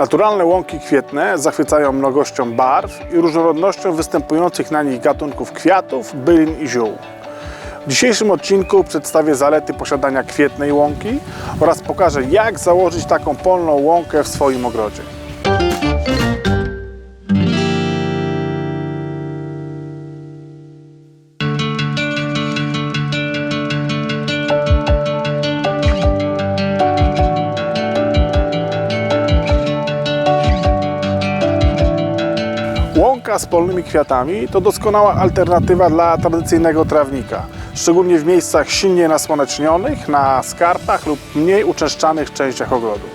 Naturalne łąki kwietne zachwycają mnogością barw i różnorodnością występujących na nich gatunków kwiatów, bylin i ziół. W dzisiejszym odcinku przedstawię zalety posiadania kwietnej łąki oraz pokażę jak założyć taką polną łąkę w swoim ogrodzie. Łąka z polnymi kwiatami to doskonała alternatywa dla tradycyjnego trawnika, szczególnie w miejscach silnie nasłonecznionych, na skarpach lub mniej uczęszczanych częściach ogrodu.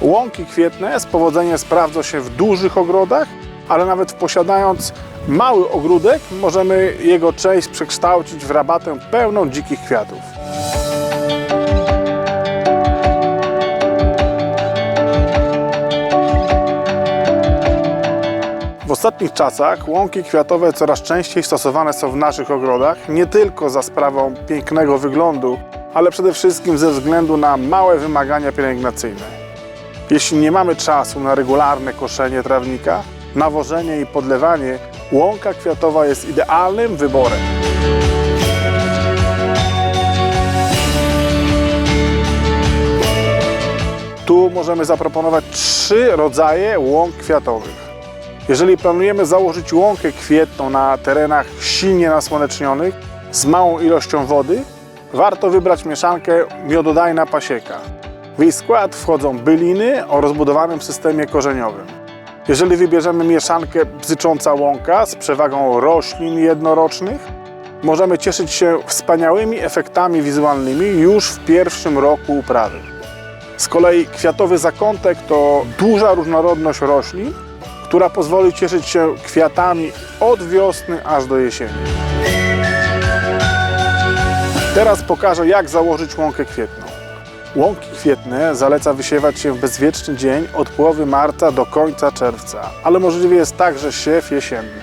Łąki kwietne z powodzeniem sprawdzą się w dużych ogrodach, ale nawet posiadając mały ogródek, możemy jego część przekształcić w rabatę pełną dzikich kwiatów. Ostatnich czasach łąki kwiatowe coraz częściej stosowane są w naszych ogrodach, nie tylko za sprawą pięknego wyglądu, ale przede wszystkim ze względu na małe wymagania pielęgnacyjne. Jeśli nie mamy czasu na regularne koszenie trawnika, nawożenie i podlewanie, łąka kwiatowa jest idealnym wyborem. Tu możemy zaproponować trzy rodzaje łąk kwiatowych. Jeżeli planujemy założyć łąkę kwietną na terenach silnie nasłonecznionych z małą ilością wody, warto wybrać mieszankę miododajna pasieka. W jej skład wchodzą byliny o rozbudowanym systemie korzeniowym. Jeżeli wybierzemy mieszankę bzycząca łąka z przewagą roślin jednorocznych, możemy cieszyć się wspaniałymi efektami wizualnymi już w pierwszym roku uprawy. Z kolei kwiatowy zakątek to duża różnorodność roślin, która pozwoli cieszyć się kwiatami od wiosny aż do jesieni. Teraz pokażę, jak założyć łąkę kwietną. Łąki kwietne zaleca wysiewać się w bezwieczny dzień od połowy marca do końca czerwca, ale możliwy jest także siew jesienny.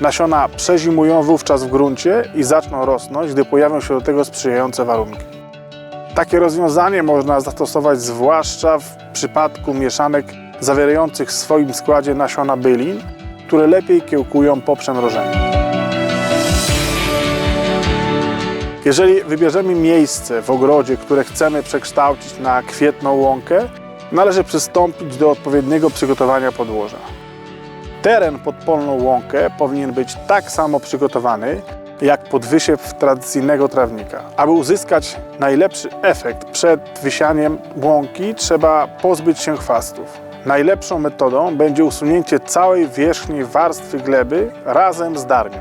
Nasiona przezimują wówczas w gruncie i zaczną rosnąć, gdy pojawią się do tego sprzyjające warunki. Takie rozwiązanie można zastosować zwłaszcza w przypadku mieszanek zawierających w swoim składzie nasiona bylin, które lepiej kiełkują po przemrożeniu. Jeżeli wybierzemy miejsce w ogrodzie, które chcemy przekształcić na kwietną łąkę, należy przystąpić do odpowiedniego przygotowania podłoża. Teren pod polną łąkę powinien być tak samo przygotowany, jak pod wysiew tradycyjnego trawnika. Aby uzyskać najlepszy efekt przed wysianiem łąki, trzeba pozbyć się chwastów. Najlepszą metodą będzie usunięcie całej wierzchniej warstwy gleby razem z darnią.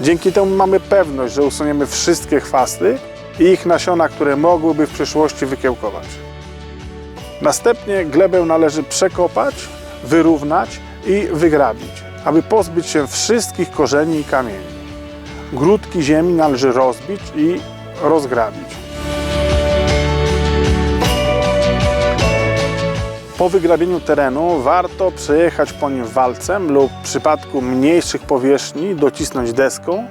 Dzięki temu mamy pewność, że usuniemy wszystkie chwasty i ich nasiona, które mogłyby w przyszłości wykiełkować. Następnie glebę należy przekopać, wyrównać i wygrabić, aby pozbyć się wszystkich korzeni i kamieni. Grudki ziemi należy rozbić i rozgrabić. Po wygrabieniu terenu warto przejechać po nim walcem lub w przypadku mniejszych powierzchni docisnąć deską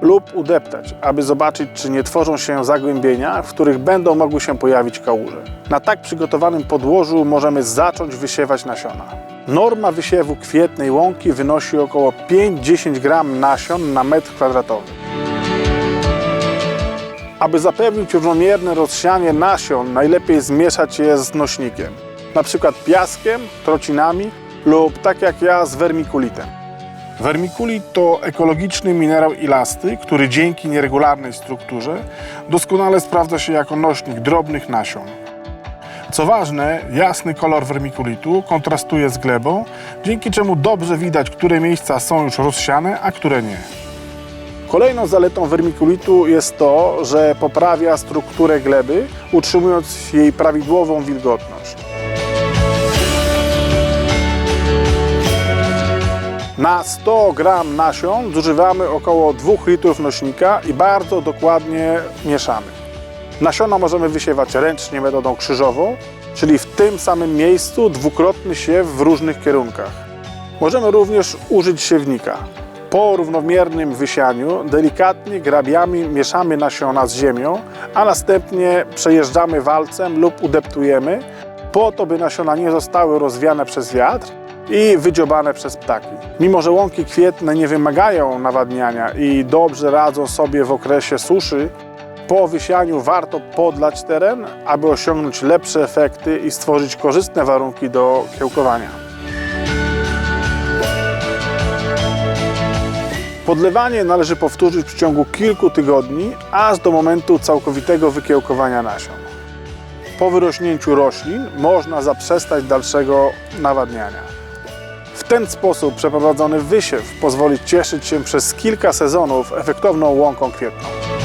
lub udeptać, aby zobaczyć, czy nie tworzą się zagłębienia, w których będą mogły się pojawić kałuże. Na tak przygotowanym podłożu możemy zacząć wysiewać nasiona. Norma wysiewu kwietnej łąki wynosi około 5-10 gram nasion na metr kwadratowy. Aby zapewnić równomierne rozsianie nasion, najlepiej zmieszać je z nośnikiem, na przykład piaskiem, trocinami lub tak jak ja z wermikulitem. Wermikulit to ekologiczny minerał ilasty, który dzięki nieregularnej strukturze doskonale sprawdza się jako nośnik drobnych nasion. Co ważne, jasny kolor wermikulitu kontrastuje z glebą, dzięki czemu dobrze widać, które miejsca są już rozsiane, a które nie. Kolejną zaletą wermikulitu jest to, że poprawia strukturę gleby, utrzymując jej prawidłową wilgotność. Na 100 gram nasion zużywamy około 2 litrów nośnika i bardzo dokładnie mieszamy. Nasiona możemy wysiewać ręcznie metodą krzyżową, czyli w tym samym miejscu dwukrotny siew w różnych kierunkach. Możemy również użyć siewnika. Po równomiernym wysianiu delikatnie grabiami mieszamy nasiona z ziemią, a następnie przejeżdżamy walcem lub udeptujemy, po to, by nasiona nie zostały rozwiane przez wiatr i wydziobane przez ptaki. Mimo, że łąki kwietne nie wymagają nawadniania i dobrze radzą sobie w okresie suszy, po wysianiu warto podlać teren, aby osiągnąć lepsze efekty i stworzyć korzystne warunki do kiełkowania. Podlewanie należy powtórzyć w ciągu kilku tygodni, aż do momentu całkowitego wykiełkowania nasion. Po wyrośnięciu roślin można zaprzestać dalszego nawadniania. Ten sposób przeprowadzony wysiew pozwoli cieszyć się przez kilka sezonów efektowną łąką kwietną.